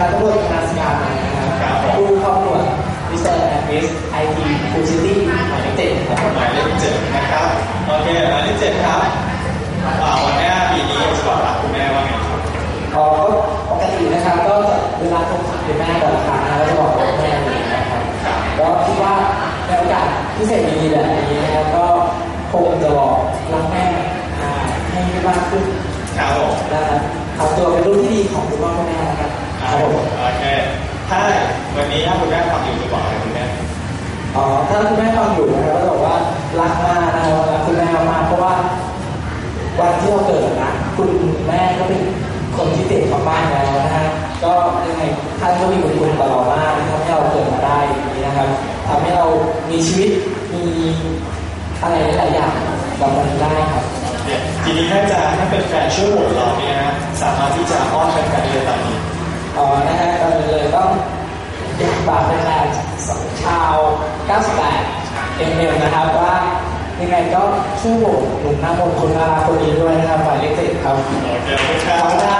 รัฐบลนาสการนะครับผู้เข้าประกวดมิสเตอร์แอนด์มิสไอทีฟูซิตี้หมายเลขเจ็ดครับหมายเลขเจ็ดนะครับ โอเคหมายเลขเจ็ดครับอ่าวันแม่ปีนี้จะบอกรักคุณแม่ว่าไงครับอ๋อก็ปกตินะครับก็จะเวลาโทรหาคุณแม่แต่ละครั้งนะก็จะบอกว่าแม่อะไรอย่างเงี้ยครับก็คิดว่าในโอกาสพิเศษดีๆแบบนี้นะครับก็คงจะบอกรักแม่อ่าให้มากขึ้นครับผมนะครับทำตัวเป็นลูกที่ดีของคุณพ่อคุณแม่นะครับครับผม โอเค ถ้าวันนี้ถ้าคุณแม่ฟังอยู่จะบอกอะไรคุณแม่อ๋อถ้าคุณแม่ฟังอยู่นะครับก็จะบอกว่ารักมากนะครับรักคุณแม่มากๆเพราะว่าวันที่เราเกิดนะคุณแม่ก็เป็นคนที่เด็กมากๆแล้วนะฮะก็ยังไงท่านก็มีบุญคุณต่อเรามากที่ทำให้เราเกิดมาได้อย่างนี้นะครับทำให้เรามีชีวิตมีอะไรหลายๆอย่างแบบนี้ได้ครับโอเคทีนี้ถ้าจะให้เป็นแฟนช่วยโหวตเราเนี่ยนะสามารถที่จะอ้อนแฟนๆได้เลยตอนนี้ อ๋อนะฮะก่อนอื่นเลยต้องอยากฝากแฟนๆ ชาว 98 เอ็มเอนะครับว่ายังไงก็ช่วยโหวตหนุ่มหน้ามนต์คนน่ารักคนนี้ด้วยนะครับหมายเลขเจ็ดครับขอบคุณครับ